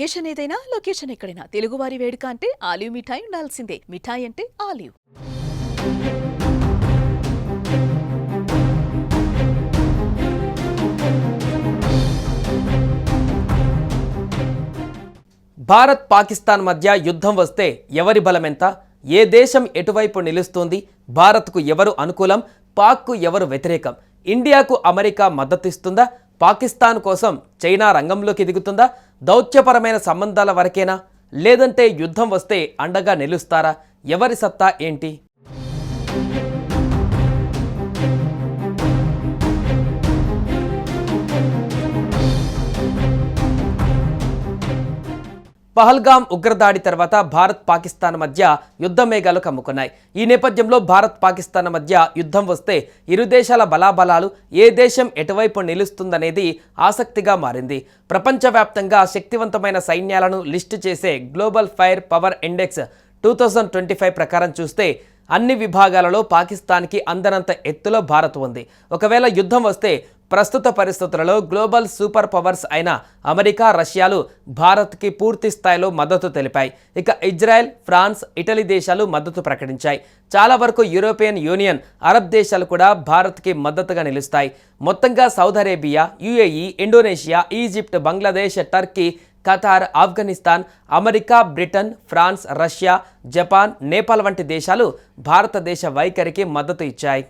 Occasion ఏదైనా location ఎక్కడైనా. తెలుగువారి వేడుక అంటే ఆలివ్ మిఠాయి ఉండాల్సిందే. మిఠాయి అంటే ఆలివ్. భారత్ పాకిస్తాన్ మధ్య యుద్ధం వస్తే ఎవరి బలమెంత? ఏ దేశం ఎటువైపు నిలుస్తుంది? భారత్కు ఎవరు అనుకూలం? పాక్కు ఎవరు వ్యతిరేకం? ఇండియాకు అమెరికా మద్దతిస్తుందా? పాకిస్తాన్ కోసం చైనా రంగంలోకి దిగుతుందా? దౌత్యపరమైన సంబంధాల వరకేనా? లేదంటే యుద్ధం వస్తే అండగా నిలుస్తారా? ఎవరి సత్తా ఏంటి? పహల్గామ్ ఉగ్రదాడి తర్వాత భారత్ పాకిస్తాన్ మధ్య యుద్ధ మేఘాలు కమ్ముకున్నాయి. ఈ నేపథ్యంలో భారత్ పాకిస్తాన్ మధ్య యుద్ధం వస్తే ఇరు దేశాల బలాబలాలు ఏ దేశం ఎటువైపు నిలుస్తుందనేది ఆసక్తిగా మారింది. ప్రపంచవ్యాప్తంగా శక్తివంతమైన సైన్యాలను లిస్టు చేసే global fire power index two thousand twenty five ప్రకారం చూస్తే అన్ని విభాగాలలో పాకిస్తాన్కి అందనంత ఎత్తులో భారత్ ఉంది. ఒకవేళ యుద్ధం వస్తే ప్రస్తుత పరిస్థితులలో గ్లోబల్ సూపర్ పవర్స్ అయిన అమెరికా రష్యాలు భారత్కి పూర్తి స్థాయిలో మద్దతు తెలిపాయి. ఇక ఇజ్రాయెల్ ఫ్రాన్స్ ఇటలీ దేశాలు మద్దతు ప్రకటించాయి. చాలా వరకు యూరోపియన్ యూనియన్ అరబ్ దేశాలు కూడా భారత్కి మద్దతుగా నిలుస్తాయి. మొత్తంగా Saudi Arabia UAE Indonesia Egypt Bangladesh Turkey Qatar Afghanistan America Britain France Russia Japan Nepal వంటి దేశాలు భారతదేశ వైఖరికి మద్దతు ఇచ్చాయి.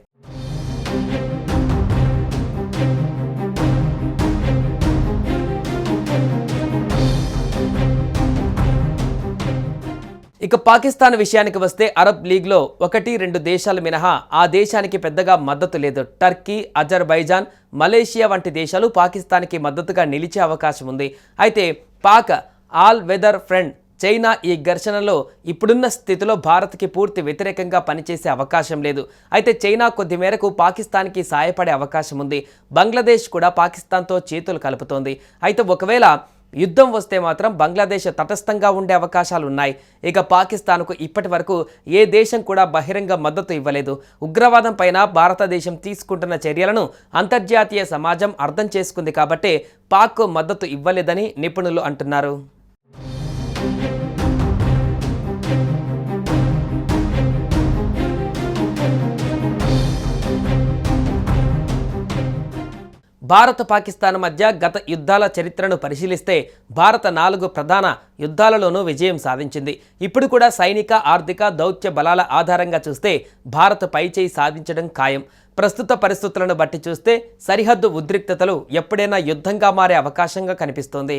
ఇక పాకిస్తాన్ విషయానికి వస్తే అరబ్ లీగ్లో ఒకటి రెండు దేశాలు మినహా ఆ దేశానికి పెద్దగా మద్దతు లేదు. టర్కీ అజర్బైజాన్ మలేషియా వంటి దేశాలు పాకిస్తాన్కి మద్దతుగా నిలిచే అవకాశం ఉంది. అయితే Pak all weather friend. China ఈ ఘర్షణలో ఇప్పుడున్న స్థితిలో భారత్కి పూర్తి వ్యతిరేకంగా పనిచేసే అవకాశం లేదు. అయితే చైనా కొద్ది మేరకు పాకిస్తాన్కి సాయపడే అవకాశం ఉంది. బంగ్లాదేశ్ కూడా పాకిస్తాన్తో చేతులు కలుపుతోంది. అయితే ఒకవేళ యుద్ధం వస్తే మాత్రం బంగ్లాదేశ్ తటస్థంగా ఉండే అవకాశాలు ఉన్నాయి ఇక పాకిస్తాన్కు ఇప్పటి వరకు ఏ దేశం కూడా బహిరంగ మద్దతు ఇవ్వలేదు. ఉగ్రవాదం పైన భారతదేశం తీసుకుంటున్న చర్యలను అంతర్జాతీయ సమాజం అర్థం చేసుకుంది కాబట్టే పాక్ మద్దతు ఇవ్వలేదని నిపుణులు అంటున్నారు. భారత పాకిస్తాన్ మధ్య గత యుద్ధాల చరిత్రను పరిశీలిస్తే భారత నాలుగు ప్రధాన యుద్ధాలలోనూ విజయం సాధించింది. ఇప్పుడు కూడా సైనిక ఆర్థిక దౌత్య బలాల ఆధారంగా చూస్తే భారత్ పైచేయి సాధించడం ఖాయం. ప్రస్తుత పరిస్థితులను బట్టి చూస్తే సరిహద్దు ఉద్రిక్తతలు ఎప్పుడైనా యుద్ధంగా మారే అవకాశంగా కనిపిస్తోంది.